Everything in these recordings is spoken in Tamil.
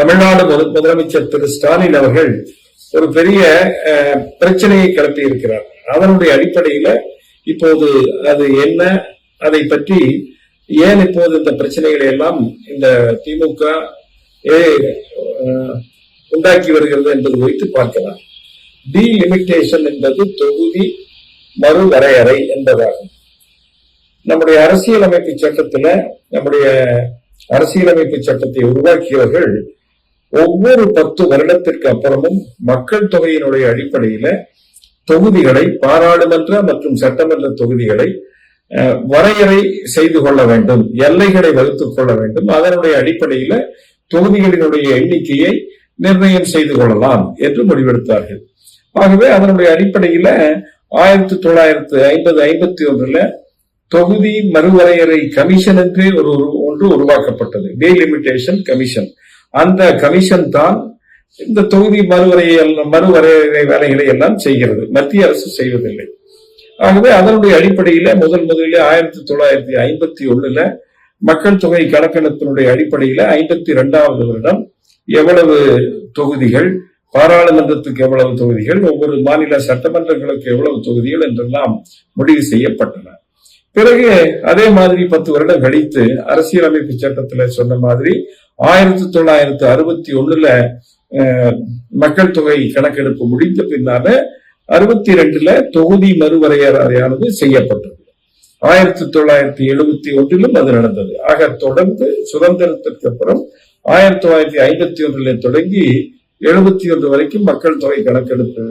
தமிழ்நாடு முதல் முதலமைச்சர் திரு ஸ்டாலின் அவர்கள் ஒரு பெரிய அஹ், பிரச்சனையை கிளப்பி இருக்கிறார். அதனுடைய அடிப்படையில இப்போது அது என்ன அதை பற்றி ஏன் இப்போது இந்த பிரச்சனைகளை எல்லாம் இந்த திமுக ஏ- உண்டாக்கி வருகிறது என்பது குறித்து பார்க்கலாம். டீலிமிட்டேஷன் என்பது தொகுதி மறுவரையறை என்பதாகும். நம்முடைய அரசியலமைப்பு சட்டத்துல நம்முடைய அரசியலமைப்பு சட்டத்தை உருவாக்கியவர்கள் ஒவ்வொரு பத்து வருடத்திற்கு அப்புறமும் மக்கள் தொகையினுடைய அடிப்படையில தொகுதிகளை பாராளுமன்ற மற்றும் சட்டமன்ற தொகுதிகளை அஹ், வரையறை செய்து கொள்ள வேண்டும் எல்லைகளை வகுத்துக் கொள்ள வேண்டும். அதனுடைய அடிப்படையில தொகுதிகளினுடைய எண்ணிக்கையை நிர்ணயம் செய்து கொள்ளலாம் என்று முடிவெடுத்தார்கள். ஆகவே அதனுடைய அடிப்படையில ஆயிரத்தி தொள்ளாயிரத்து ஐம்பது ஐம்பத்தி ஒன்றுல தொகுதி மறுவரையறை கமிஷன் என்றே ஒரு ஒரு- ஒன்று உருவாக்கப்பட்டது. டீலிமிட்டேஷன் கமிஷன் அந்த கமிஷன் தான் இந்த தொகுதி மறுவரையை மறுவரையறை வேலைகளை எல்லாம் செய்கிறது. மத்திய அரசு செய்வதில்லை. ஆகவே அதனுடைய அடிப்படையில முதல் முதலில் ஆயிரத்தி தொள்ளாயிரத்தி ஐம்பத்தி ஒண்ணுல மக்கள் தொகை கணக்கெடுப்பினுடைய அடிப்படையில ஐம்பத்தி இரண்டாவது வருடம் எவ்வளவு தொகுதிகள் பாராளுமன்றத்துக்கு எவ்வளவு தொகுதிகள் ஒவ்வொரு மாநில சட்டமன்றங்களுக்கு எவ்வளவு தொகுதிகள் என்றெல்லாம் முடிவு செய்யப்பட்டன. பிறகு அதே மாதிரி பத்து வருடம் கழித்து அரசியலமைப்பு சட்டத்துல சொன்ன மாதிரி ஆயிரத்தி தொள்ளாயிரத்து அறுபத்தி ஒண்ணுல மக்கள் தொகை கணக்கெடுப்பு முடிந்த பின்னால அறுபத்தி ரெண்டுல தொகுதி மறுவரையறையானது செய்யப்பட்டது. ஆயிரத்தி தொள்ளாயிரத்தி எழுபத்தி ஒன்றிலும் அது நடந்தது. ஆக தொடர்ந்து சுதந்திரத்திற்கு அப்புறம் ஆயிரத்தி தொள்ளாயிரத்தி ஐம்பத்தி ஒன்றில் தொடங்கி எழுபத்தி ஒன்று வரைக்கும் மக்கள் தொகை கணக்கெடுப்பு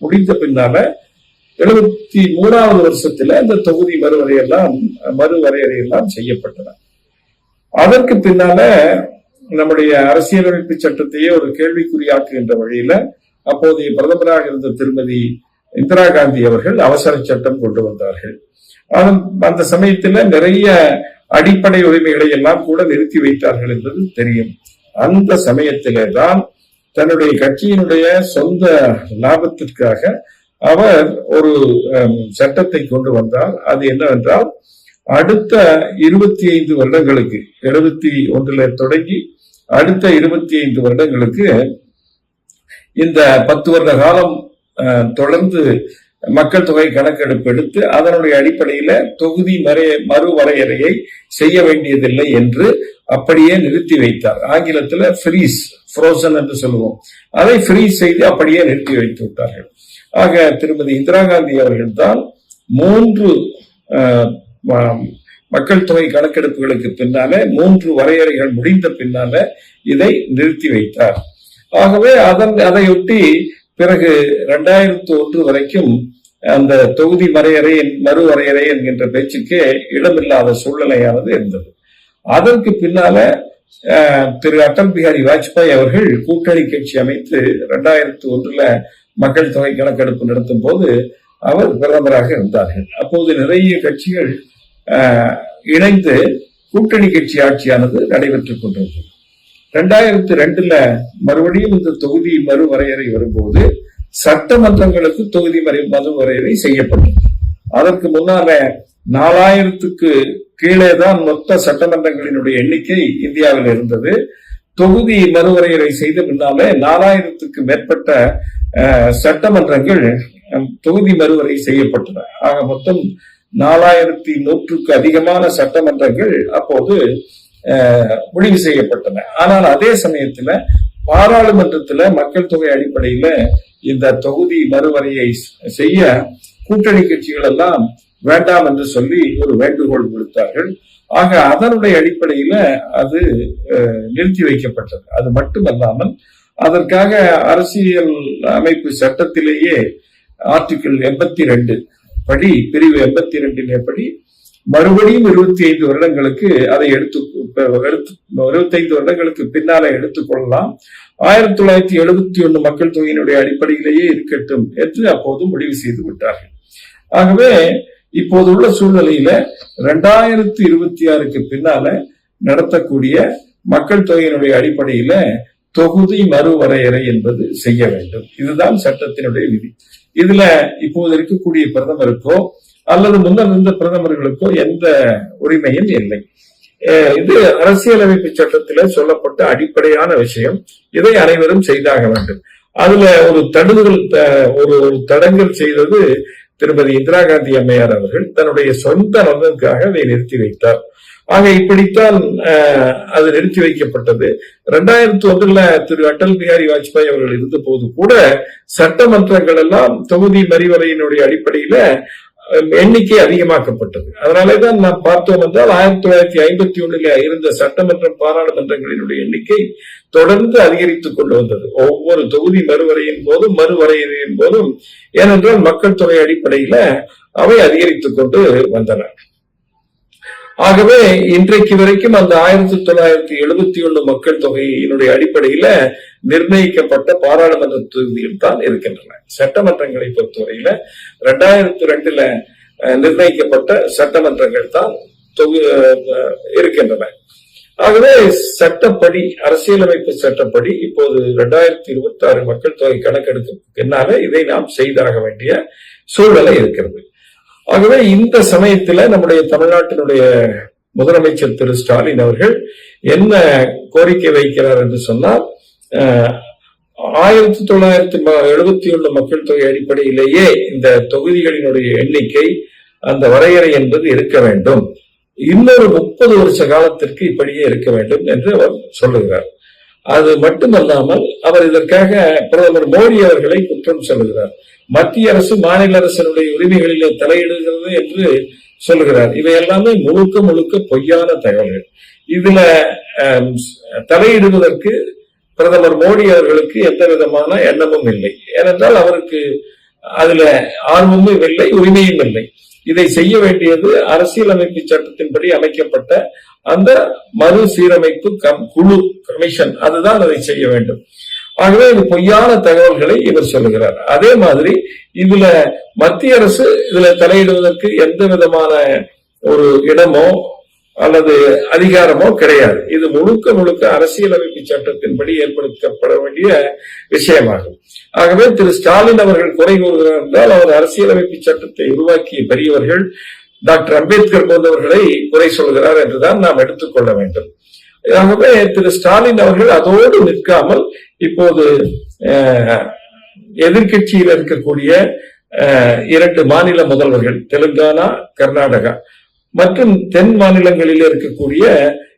முடிந்த பின்னால எழுபத்தி மூணாவது வருஷத்துல இந்த தொகுதி மறுவரையெல்லாம் மறுவரையறையெல்லாம் செய்யப்பட்டன. அதற்கு பின்னால நம்முடைய அரசியலமைப்பு சட்டத்தையே ஒரு கேள்விக்குறியாக்குகின்ற வழியில அப்போதைய பிரதமராக இருந்த திருமதி இந்திரா காந்தி அவர்கள் அவசர சட்டம் கொண்டு வந்தார்கள். அதன் அந்த சமயத்துல நிறைய அடிப்படை உரிமைகளை எல்லாம் கூட நிறுத்தி வைத்தார்கள் என்பது தெரியும். அந்த சமயத்திலே தான் தன்னுடைய கட்சியினுடைய சொந்த லாபத்திற்காக அவர் ஒரு சட்டத்தை கொண்டு வந்தார். அது என்னவென்றால் அடுத்த இருபத்தி ஐந்து வருடங்களுக்கு எழுபத்தி ஒன்றுல தொடங்கி அடுத்த இருபத்தி ஐந்து வருடங்களுக்கு இந்த பத்து வருட காலம் அஹ், தொடர்ந்து மக்கள் தொகை கணக்கெடுப்பு எடுத்து அதனுடைய அடிப்படையில தொகுதி மறைய மறுவரையறையை செய்ய வேண்டியதில்லை என்று அப்படியே நிறுத்தி வைத்தார். ஆங்கிலத்துல ஃப்ரீஸ் ஃப்ரோசன் என்று சொல்லுவோம். அதை ஃப்ரீஸ் செய்து அப்படியே நிறுத்தி வைத்து விட்டார்கள். ஆக திருமதி இந்திரா காந்தி அவர்கள் தான் மூன்று மக்கள் தொகை கணக்கெடுப்புகளுக்கு பின்னால மூன்று வரையறைகள் முடிந்த பின்னால இதை நிறுத்தி வைத்தார். ஆகவே அதன் அதையொட்டி பிறகு ரெண்டாயிரத்து ஒன்று வரைக்கும் அந்த தொகுதி வரையறை மறுவரையறை என்கின்ற பேச்சுக்கே இடமில்லாத சூழ்நிலையானது இருந்தது. அதற்கு பின்னால திரு அடல் பிஹாரி வாஜ்பாய் அவர்கள் கூட்டணி கட்சி அமைத்து ரெண்டாயிரத்தி ஒன்றுல மக்கள் தொகை கணக்கெடுப்பு நடத்தும் போது அவர் பிரதமராக இருந்தார்கள். அப்போது நிறைய கட்சிகள் இணைந்து கூட்டணி கட்சி ஆட்சியானது நடைபெற்றுக் கொண்டிருந்தது. ரெண்டாயிரத்தி ரெண்டுல மறுபடியும் இந்த தொகுதி மறுவரையறை வரும்போது சட்டமன்றங்களுக்கு தொகுதி மறு மறுவரையறை செய்யப்பட்டது அதற்கு முன்னால நாலாயிரத்துக்கு கீழே தான் மொத்த சட்டமன்றங்களினுடைய எண்ணிக்கை இந்தியாவில் இருந்தது. தொகுதி மறுவரையறை செய்த பின்னாலே நாலாயிரத்துக்கு மேற்பட்ட சட்டமன்றங்கள் தொகுதி மறுவரை செய்யப்பட்டன. ஆக மொத்தம் நாலாயிரத்தி நூற்றுக்கு அதிகமான சட்டமன்றங்கள் அப்போது முடிவு செய்யப்பட்டன. ஆனால் அதே சமயத்துல பாராளுமன்றத்துல மக்கள் தொகை அடிப்படையில இந்த தொகுதி மறுவரையை செய்ய கூட்டணி கட்சிகள் எல்லாம் வேண்டாம் என்று சொல்லி ஒரு வேண்டுகோள் விடுத்தார்கள் ஆக அதனுடைய அடிப்படையில அது நிறுத்தி வைக்கப்பட்டது. அது மட்டுமல்லாமல் அதற்காக அரசியல் அமைப்பு சட்டத்திலேயே ஆர்டிகிள் எண்பத்தி ரெண்டு படி பிரிவு எண்பத்தி ரெண்டின் படி மறுபடியும் இருபத்தி ஐந்து வருடங்களுக்கு அதை எடுத்து இருபத்தைந்து வருடங்களுக்கு பின்னால எடுத்துக்கொள்ளலாம். ஆயிரத்தி தொள்ளாயிரத்தி எழுபத்தி ஒண்ணு மக்கள் தொகையினுடைய அடிப்படையிலேயே இருக்கட்டும் என்று அப்போது முடிவு செய்து விட்டார்கள். ஆகவே இப்போது உள்ள சூழ்நிலையில ரெண்டாயிரத்தி இருபத்தி ஆறுக்கு பின்னால நடத்தக்கூடிய மக்கள் தொகையினுடைய அடிப்படையில தொகுதி மறுவரையறை என்பது செய்ய வேண்டும். இதுதான் சட்டத்தினுடைய விதி. இதுல இப்போது இருக்கக்கூடிய பிரதமருக்கோ அல்லது முன்னர் இருந்த பிரதமர்களுக்கோ எந்த உரிமையும் இல்லை. இது அரசியலமைப்பு சட்டத்தில சொல்லப்பட்ட அடிப்படையான விஷயம். இதை அனைவரும் செய்தாக வேண்டும். அதுல ஒரு தடுதல் ஒரு ஒரு தடங்கல் செய்தது திருமதி இந்திரா காந்தி அம்மையார் அவர்கள். தன்னுடைய சொந்த நலனுக்காக அதை நிறுத்தி வைத்தார். ஆக இப்படித்தான் அது நிறுத்தி வைக்கப்பட்டது. ரெண்டாயிரத்தி ஒன்றுல திரு அடல் பிஹாரி வாஜ்பாய் அவர்கள் இருந்த போது கூட சட்டமன்றங்கள் எல்லாம் தொகுதி மறிவலையினுடைய அடிப்படையில எண்ணிக்கை அதிகமாக்கப்பட்டது. அதனாலேதான் நாம் பார்த்தோம் என்றால் ஆயிரத்தி தொள்ளாயிரத்தி ஐம்பத்தி ஒன்றில் இருந்த சட்டமன்றம் பாராளுமன்றங்களினுடைய எண்ணிக்கை தொடர்ந்து அதிகரித்துக் கொண்டு வந்தது. ஒவ்வொரு தொகுதி மறுவரையின் போதும் மறுவரையின் போதும் ஏனென்றால் மக்கள் தொகை அடிப்படையில அவை அதிகரித்துக் கொண்டு வந்தன. ஆகவே இன்றைக்கு வரைக்கும் அந்த ஆயிரத்தி தொள்ளாயிரத்தி எழுபத்தி ஒண்ணு மக்கள் தொகையினுடைய அடிப்படையில நிர்ணயிக்கப்பட்ட பாராளுமன்ற தொகுதியில் தான் இருக்கின்றன. சட்டமன்றங்களை பொறுத்தவரையில ரெண்டாயிரத்தி ரெண்டுல நிர்ணயிக்கப்பட்ட சட்டமன்றங்கள் தான் தொகு இருக்கின்றன. ஆகவே சட்டப்படி அரசியலமைப்பு சட்டப்படி இப்போது இரண்டாயிரத்தி இருபத்தி ஆறு மக்கள் தொகை கணக்கெடுப்பு பின்னால இதை நாம் செய்தாக வேண்டிய சூழ்நிலை இருக்கிறது. ஆகவே இந்த சமயத்துல நம்முடைய தமிழ்நாட்டினுடைய முதலமைச்சர் திரு ஸ்டாலின் அவர்கள் என்ன கோரிக்கை வைக்கிறார் என்று சொன்னால் ஆயிரத்தி தொள்ளாயிரத்தி எழுபத்தி ஒன்று மக்கள் தொகை அடிப்படையிலேயே இந்த தொகுதிகளினுடைய எண்ணிக்கை அந்த வரையறை என்பது இருக்க வேண்டும். இன்னொரு முப்பது வருஷ காலத்திற்கு இப்படியே இருக்க வேண்டும் என்று அவர் சொல்லுகிறார். அது மட்டுமல்லாமல் அவர் இதற்காக பிரதமர் மோடி அவர்களை குற்றம் சொல்லுகிறார். மத்திய அரசு மாநில அரசினுடைய உரிமைகளிலே தலையிடுகிறது என்று சொல்லுகிறார். இவை எல்லாமே முழுக்க முழுக்க பொய்யான தகவல்கள். இதுல தலையிடுவதற்கு பிரதமர் மோடி அவர்களுக்கு எந்த விதமான எண்ணமும் இல்லை. ஏனென்றால் அவருக்கு அதுல ஆர்வமும் இல்லை உரிமையும் இல்லை. இதை செய்ய வேண்டியது அரசியலமைப்பு சட்டத்தின்படி அமைக்கப்பட்ட அந்த மறு சீரமைப்பு கம் குழு கமிஷன் அதுதான் அதை செய்ய வேண்டும். ஆகவே இது பொய்யான தகவல்களை இவர் சொல்லுகிறார். அதே மாதிரி இதுல மத்திய அரசு இதுல தலையிடுவதற்கு எந்த விதமான ஒரு இடமோ அல்லது அதிகாரமோ கிடையாது. இது முழுக்க முழுக்க அரசியலமைப்பு சட்டத்தின்படி ஏற்படுத்தப்பட வேண்டிய விஷயமாகும். ஆகவே திரு ஸ்டாலின் அவர்கள் குறை கூறுகிறார் என்றால் அவர் அரசியலமைப்பு சட்டத்தை உருவாக்கிய பெரியவர்கள் டாக்டர் அம்பேத்கர் போன்றவர்களை குறை சொல்கிறார் என்றுதான் நாம் எடுத்துக்கொள்ள வேண்டும். ஆகவே திரு ஸ்டாலின் அவர்கள் அதோடு நிற்காமல் இப்போது எதிர்கட்சியில் எதிர்க்கட்சியில் இருக்கக்கூடிய இரண்டு மாநில முதல்வர்கள் தெலுங்கானா கர்நாடகா மற்றும் தென் மாநிலங்களில் இருக்கக்கூடிய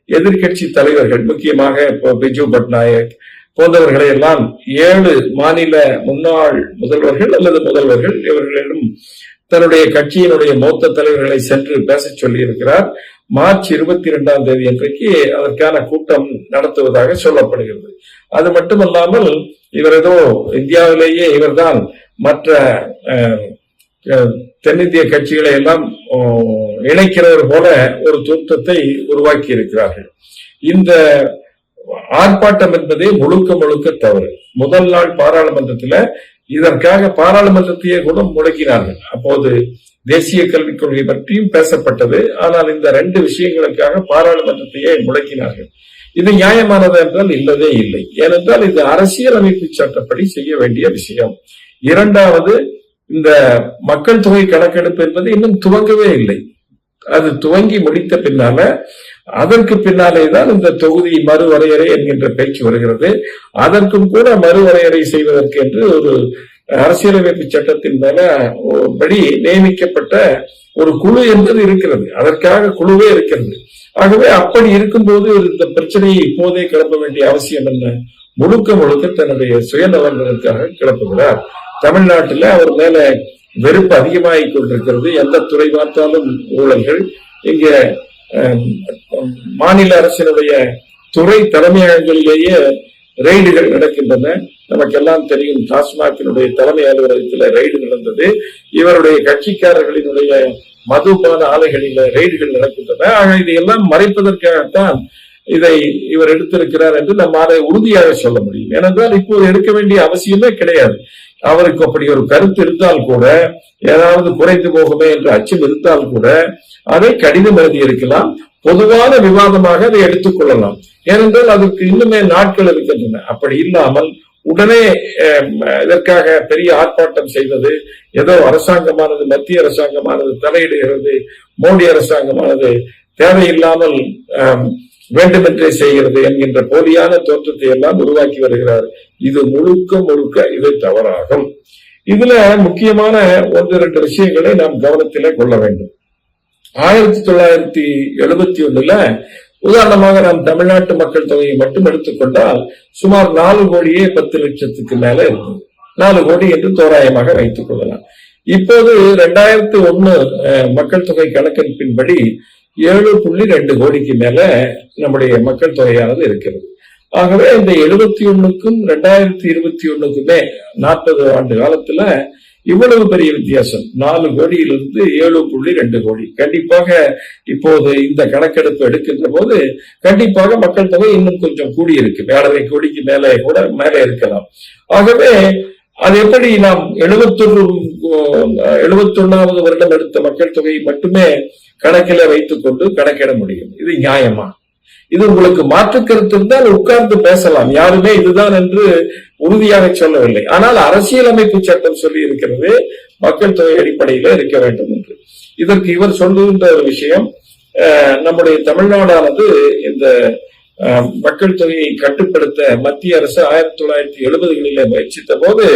எதிர்க்கட்சி தலைவர்கள் முக்கியமாக இப்போ பிஜு பட்நாயக் போன்றவர்களை எல்லாம் ஏழு மாநில முன்னாள் முதல்வர்கள் அல்லது முதல்வர்கள் இவர்களிடம் தன்னுடைய கட்சியினுடைய மூத்த தலைவர்களை சென்று பேச சொல்லி இருக்கிறார் மார்ச் இருபத்தி இரண்டாம் தேதி அன்றைக்கு அதற்கான கூட்டம் நடத்துவதாக சொல்லப்படுகிறது. அது மட்டுமல்லாமல் இவர் ஏதோ இந்தியாவிலேயே இவர்தான் மற்ற தென்னிந்திய கட்சிகளை எல்லாம் இணைக்கிறவர் போல ஒரு தூத்தத்தை உருவாக்கி இருக்கிறார்கள் இந்த ஆர்ப்பாட்டம் என்பதே முழுக்க முழுக்க தவறு. முதல் நாள் பாராளுமன்றத்துல இதற்காக பாராளுமன்றத்தையே கூட முடக்கினார்கள் அப்போது தேசிய கல்விக் கொள்கை பற்றியும் பேசப்பட்டது. ஆனால் இந்த ரெண்டு விஷயங்களுக்காக பாராளுமன்றத்தையே முடக்கினார்கள் இது நியாயமானது என்றால் இல்லவே இல்லை. ஏனென்றால் இது அரசியலமைப்பு சட்டப்படி செய்ய வேண்டிய விஷயம். இரண்டாவது இந்த மக்கள் தொகை கணக்கெடுப்பு என்பது இன்னும் துவங்கவே இல்லை. அது துவங்கி முடித்த பின்னால அதற்கு பின்னாலே தான் இந்த தொகுதி மறுவரையறை என்கின்ற பேச்சு வருகிறது. அதற்கும் கூட மறுவரையறை செய்வதற்கு என்று ஒரு அரசியலமைப்பு சட்டத்தின் மேல படி நியமிக்கப்பட்ட ஒரு குழு என்பது இருக்கிறது. அதற்காக குழுவே இருக்கிறது. ஆகவே அப்படி இருக்கும்போது இந்த பிரச்சனையை இப்போதே கிளப்ப வேண்டிய அவசியம் என்ன? முழுக்க முழுக்க தன்னுடைய சுயநலன்களுக்காக கிளப்புகிறார் தமிழ்நாட்டில் அவர் மேல வெறுப்பு அதிகமாகிக் கொண்டிருக்கிறது. எந்த துறை பார்த்தாலும் ஊழல்கள். இங்க மாநில அரசினுடைய துறை தலைமையகங்களிலேயே ரெய்டுகள் நடக்கின்றன. நமக்கெல்லாம் தெரியும் டாஸ்மாகினுடைய தலைமை அலுவலகத்தில் ரெய்டு நடந்தது. இவருடைய கட்சிக்காரர்களினுடைய மதுபான ஆலைகளில் ரெய்டுகள் நடக்கின்றன. ஆக இதையெல்லாம் மறைப்பதற்காகத்தான் இதை இவர் எடுத்திருக்கிறார் என்று நம்மால உறுதியாக சொல்ல முடியும். ஏனென்றால் இப்போது எடுக்க வேண்டிய அவசியமே கிடையாது. அவருக்கு அப்படி ஒரு கருத்து இருந்தால் கூட ஏதாவது குறைந்து போகுமே என்ற அச்சம் இருந்தால் கூட அதை கடிதம் எழுதி இருக்கலாம் பொதுவான விவாதமாக அதை எடுத்துக்கொள்ளலாம் ஏனென்றால் அதற்கு இன்னுமே நாட்கள் இருக்கின்றன. அப்படி இல்லாமல் உடனே இதற்காக பெரிய ஆர்ப்பாட்டம் செய்வது ஏதோ அரசாங்கமானது மத்திய அரசாங்கமானது தலையிடுகிறது மோடி அரசாங்கமானது தேவையில்லாமல் ஆஹ் வேண்டுமென்றே செய்கிறது என்கின்ற போலியான தோற்றத்தை எல்லாம் உருவாக்கி வருகிறார். இது முழுக்க முழுக்க இது தவறாகும். இதுல முக்கியமான ஒன்று இரண்டு விஷயங்களை நாம் கவனத்திலே கொள்ள வேண்டும். ஆயிரத்தி தொள்ளாயிரத்தி எழுபத்தி ஒண்ணுல உதாரணமாக நாம் தமிழ்நாட்டு மக்கள் தொகையை மட்டும் எடுத்துக்கொண்டால் சுமார் நாலு கோடியே பத்து லட்சத்துக்கு மேல இருந்தது. நாலு கோடி என்று தோராயமாக வைத்துக் கொள்ளலாம். இப்போது ரெண்டாயிரத்தி ஒண்ணு அஹ், மக்கள் தொகை கணக்கெடுப்பின்படி ஏழு புள்ளி ரெண்டு கோடிக்கு மேல நம்முடைய மக்கள் தொகையானது இருக்கிறது. ஆகவே இந்த எழுபத்தி ஒண்ணுக்கும் ரெண்டாயிரத்தி இருபத்தி ஒண்ணுக்குமே நாற்பது ஆண்டு காலத்துல இவ்வளவு பெரிய வித்தியாசம். நாலு கோடியிலிருந்து ஏழு புள்ளி ரெண்டு கோடி. கண்டிப்பாக இப்போது இந்த கணக்கெடுப்பு எடுக்கின்ற போது கண்டிப்பாக மக்கள் தொகை இன்னும் கொஞ்சம் கூடியிருக்கு. ஏழரை கோடிக்கு மேலே கூட மேலே இருக்கலாம். ஆகவே அது எப்படி நாம் எழுபத்தொன்று எழுபத்தொன்னாவது வருடம் எடுத்த மக்கள் தொகையை மட்டுமே கணக்கில வைத்துக் கொண்டு கணக்கிட முடியும். இது நியாயமா? இது உங்களுக்கு மாற்று கருத்து இருந்தால் உட்கார்ந்து பேசலாம். யாருமே இதுதான் என்று உறுதியாக சொல்லவில்லை. ஆனால் அரசியலமைப்பு சட்டம் சொல்லி இருக்கிறது. மக்கள் தொகை அடிப்படையில இருக்க வேண்டும் என்று. இதற்கு இவர் சொல்லுகின்ற ஒரு விஷயம் அஹ், நம்முடைய தமிழ்நாடானது இந்த மக்கள் தொகையை கட்டுப்படுத்த மத்திய அரசு ஆயிரத்தி தொள்ளாயிரத்தி எழுபதுகளில முயற்சித்த போது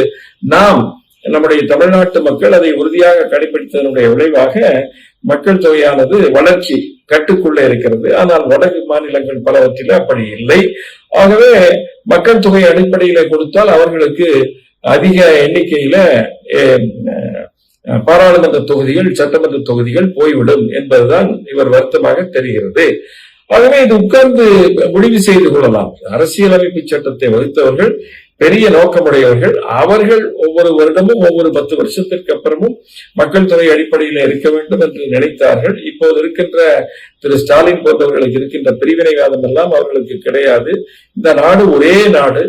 நாம் நம்முடைய தமிழ்நாட்டு மக்கள் அதை உறுதியாக கடைபிடித்ததனுடைய விளைவாக மக்கள் தொகையானது வளர்ச்சி கட்டுக்குள்ளே இருக்கிறது. ஆனால் வடக்கு மாநிலங்கள் பலவற்றில் அப்படி இல்லை. ஆகவே மக்கள் தொகை அடிப்படையில கொடுத்தால் அவர்களுக்கு அதிக எண்ணிக்கையில பாராளுமன்ற தொகுதிகள் சட்டமன்ற தொகுதிகள் போய்விடும் என்பதுதான் இவர் வருத்தமாக தெரிகிறது. ஆகவே இது உட்கார்ந்து முடிவு செய்து கொள்ளலாம். அரசியலமைப்பு சட்டத்தை வகுத்தவர்கள் பெரிய நோக்கமுடையவர்கள் அவர்கள் ஒவ்வொரு வருடமும் ஒவ்வொரு பத்து வருஷத்திற்கு அப்புறமும் மக்கள் தொகை அடிப்படையில் இருக்க வேண்டும் என்று நினைத்தார்கள். இப்போது இருக்கின்ற திரு ஸ்டாலின் போன்றவர்களுக்கு இருக்கின்ற பிரிவினைவாதம் எல்லாம் அவர்களுக்கு கிடையாது. இந்த நாடு ஒரே நாடு.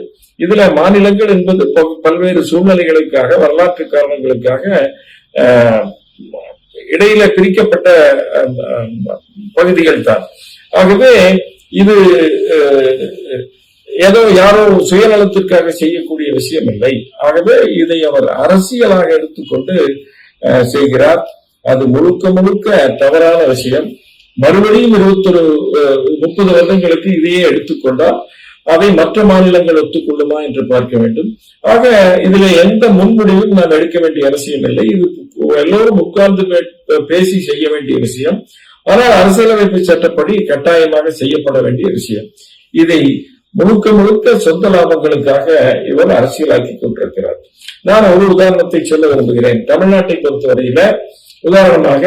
இதுல மாநிலங்கள் என்பது பல்வேறு சூழ்நிலைகளுக்காக வரலாற்று காரணங்களுக்காக இடையில பிரிக்கப்பட்ட பகுதிகள் தான். ஆகவே இது ஏதோ யாரோ சுயநலத்திற்காக செய்யக்கூடிய விஷயம் இல்லை ஆகவே இதை அவர் அரசியலாக எடுத்துக்கொண்டு செய்கிறார். அது முழுக்க முழுக்க தவறான விஷயம். மறுபடியும் இருபத்தொரு முப்பது வருடங்களுக்கு இதையே எடுத்துக்கொண்டால் அதை மற்ற மாநிலங்கள் ஒத்துக்கொள்ளுமா என்று பார்க்க வேண்டும். ஆக இதுல எந்த முன்முடிவும் நாம் எடுக்க வேண்டிய அவசியம் இல்லை இது எல்லோரும் உட்கார்ந்து பேசி செய்ய வேண்டிய விஷயம். ஆனால் அரசியலமைப்பு சட்டப்படி கட்டாயமாக செய்யப்பட வேண்டிய விஷயம். இதை முழுக்க முழுக்க சொந்த லாபங்களுக்காக இவர் அரசியலாக்கி கொண்டிருக்கிறார். நான் ஒரு உதாரணத்தை சொல்ல விரும்புகிறேன். தமிழ்நாட்டை பொறுத்தவரையில உதாரணமாக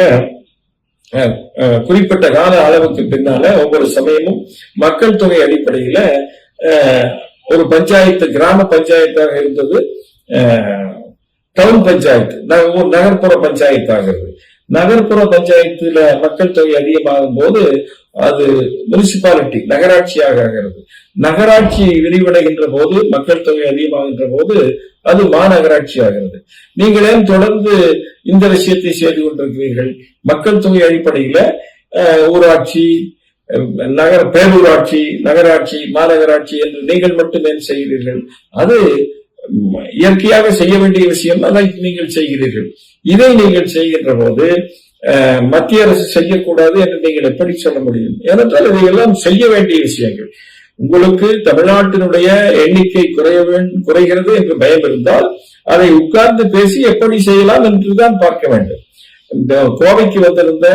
அஹ், அஹ், குறிப்பிட்ட கால அளவுக்கு பின்னால ஒவ்வொரு சமயமும் மக்கள் தொகை அடிப்படையில அஹ், ஒரு பஞ்சாயத்து கிராம பஞ்சாயத்தாக இருந்தது டவுன் பஞ்சாயத்து நகர்ப்புற பஞ்சாயத்து ஆகிறது நகர்ப்புற பஞ்சாயத்துல மக்கள் தொகை அதிகமாகும் போது அது முனிசிபாலிட்டி நகராட்சியாக ஆகிறது. நகராட்சி விரிவடைகின்ற போது மக்கள் தொகை அதிகமாகின்ற போது அது மாநகராட்சி ஆகிறது. நீங்கள் ஏன் தொடர்ந்து இந்த விஷயத்தை செய்து கொண்டிருக்கிறீர்கள்? மக்கள் தொகை அடிப்படையில ஊராட்சி நகர பேரூராட்சி நகராட்சி மாநகராட்சி என்று நீங்கள் மட்டும் ஏன் செய்கிறீர்கள்? அது இயற்கையாக செய்ய வேண்டிய விஷயம் தான் நீங்கள் செய்கிறீர்கள். இதை நீங்கள் செய்கின்ற போது மத்திய அரசு செய்யக்கூடாது என்று நீங்கள் எப்படி சொல்ல முடியும்? ஏனென்றால் இதையெல்லாம் செய்ய வேண்டிய விஷயங்கள். உங்களுக்கு தமிழ்நாட்டினுடைய எண்ணிக்கை குறைய குறைகிறது என்று பயம் இருந்தால் அதை உட்கார்ந்து பேசி எப்படி செய்யலாம் என்றுதான் பார்க்க வேண்டும். இந்த கோவைக்கு வந்திருந்த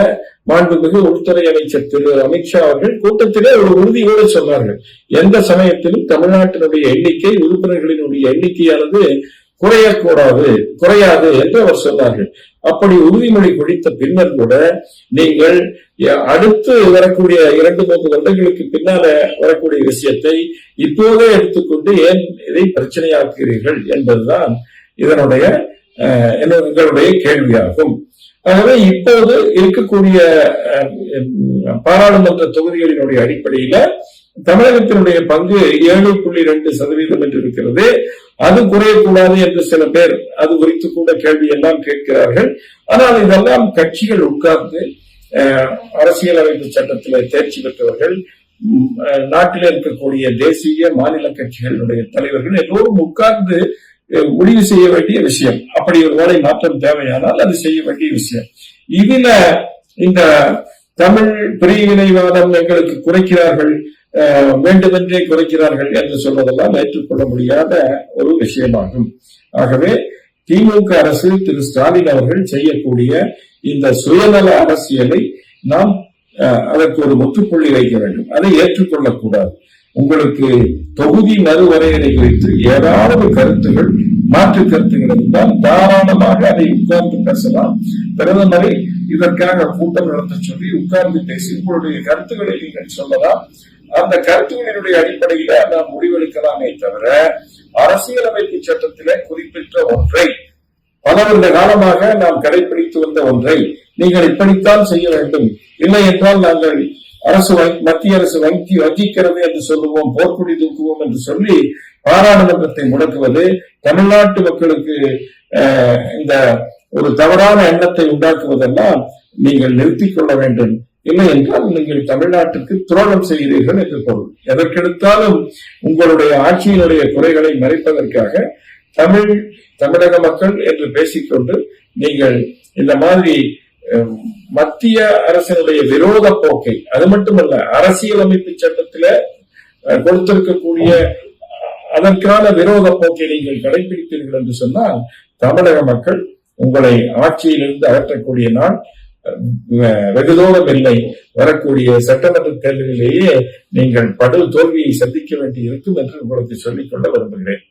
மாண்புமிகு உள்துறை அமைச்சர் திரு அமித்ஷா அவர்கள் கூட்டத்திலே ஒரு உறுதியோடு சொன்னார்கள். எந்த சமயத்திலும் தமிழ்நாட்டினுடைய எண்ணிக்கை உறுப்பினர்களினுடைய எண்ணிக்கையானது குறையக்கூடாது குறையாது என்று அவர் சொன்னார்கள். அப்படி உறுதிமொழி குடித்த பின்னர் கூட நீங்கள் அடுத்து வரக்கூடிய இரண்டு மூன்று வருடங்களுக்கு பின்னால வரக்கூடிய விஷயத்தை இப்போதே எடுத்துக்கொண்டு ஏன் இதை பிரச்சனையாக்குகிறீர்கள் என்பதுதான் இதனுடைய அஹ், என்ன- எங்களுடைய கேள்வியாகும். ஆகவே இப்போது இருக்கக்கூடிய பாராளுமன்ற தொகுதிகளினுடைய அடிப்படையில தமிழகத்தினுடைய பங்கு ஏழு புள்ளி ரெண்டு சதவீதம் என்று இருக்கிறது. அது குறையக்கூடாது என்று சில பேர் அது குறித்து கூட கேள்வி எல்லாம் கேட்கிறார்கள். ஆனால் இதெல்லாம் கட்சிகள் உட்கார்ந்து அஹ், அரசியலமைப்பு சட்டத்தில் தேர்ச்சி பெற்றவர்கள் நாட்டில் இருக்கக்கூடிய தேசிய மாநில கட்சிகளுடைய தலைவர்கள் எல்லோரும் உட்கார்ந்து முடிவு செய்ய வேண்டிய விஷயம். அப்படி ஒரு வேலை மாற்றம் தேவையானால் அது செய்ய வேண்டிய விஷயம். இதுல இந்த தமிழ் பிரிவினைவாதம் எங்களுக்கு குறைக்கிறார்கள் வேண்டுமென்றே குறைக்கிறார்கள் என்று சொல்வதெல்லாம் ஏற்றுக்கொள்ள முடியாத ஒரு விஷயமாகும். ஆகவே திமுக அரசு திரு ஸ்டாலின் அவர்கள் செய்யக்கூடிய இந்த சுயநல அரசியலை நாம் அதற்கு ஒரு முற்றுப்புள்ளி வைக்க வேண்டும். அதை ஏற்றுக்கொள்ளக்கூடாது. உங்களுக்கு தொகுதி மறுவரையறை குறித்து ஏதாவது கருத்துகள் மாற்று கருத்துகள் இருந்தால் தாராளமாக அதை உட்கார்ந்து பேசலாம். பிரதமரை இதற்காக கூட்டம் நடத்த சொல்லி உட்கார்ந்து பேசி உங்களுடைய கருத்துக்களை நீங்கள் சொல்லலாம். அந்த கருத்துகளினுடைய அடிப்படையில நாம் முடிவெடுக்கலாமே தவிர அரசியலமைப்பு சட்டத்தில குறிப்பிட்ட ஒன்றை பல வருட காலமாக நாம் கடைபிடித்து வந்த ஒன்றை நீங்கள் இப்படித்தான் செய்ய வேண்டும். இல்லை என்றால் நாங்கள் அரசு வங்கி- மத்திய அரசு வங்கி வங்கிக்கிறது என்று சொல்லுவோம் போர்க்குடி தூக்குவோம் என்று சொல்லி பாராளுமன்றத்தை முடக்குவது தமிழ்நாட்டு மக்களுக்கு அஹ், இந்த ஒரு தவறான எண்ணத்தை உண்டாக்குவதெல்லாம் நீங்கள் நிறுத்திக் கொள்ள வேண்டும். இல்லை என்றால் நீங்கள் தமிழ்நாட்டுக்கு துரோகம் செய்கிறீர்கள் என்று பொருள். எதற்கெடுத்தாலும் உங்களுடைய ஆட்சியினுடைய குறைகளை மறைப்பதற்காக தமிழ் தமிழக மக்கள் என்று பேசிக்கொண்டு நீங்கள் இந்த மாதிரி மத்திய அரசினுடைய விரோத போக்கை அது மட்டுமல்ல அரசியலமைப்பு சட்டத்தில கொடுத்திருக்கக்கூடிய அதற்கான விரோத போக்கை நீங்கள் கடைபிடித்தீர்கள் என்று சொன்னால் தமிழக மக்கள் உங்களை ஆட்சியிலிருந்து அகற்றக்கூடிய நாள் வெகு தூரம் இல்லை. வரக்கூடிய சட்டமன்ற தேர்தலிலேயே நீங்கள் படு தோல்வியை சந்திக்க வேண்டி இருக்கும் என்று உங்களுக்கு சொல்லிக்கொள்ள விரும்புகிறேன்.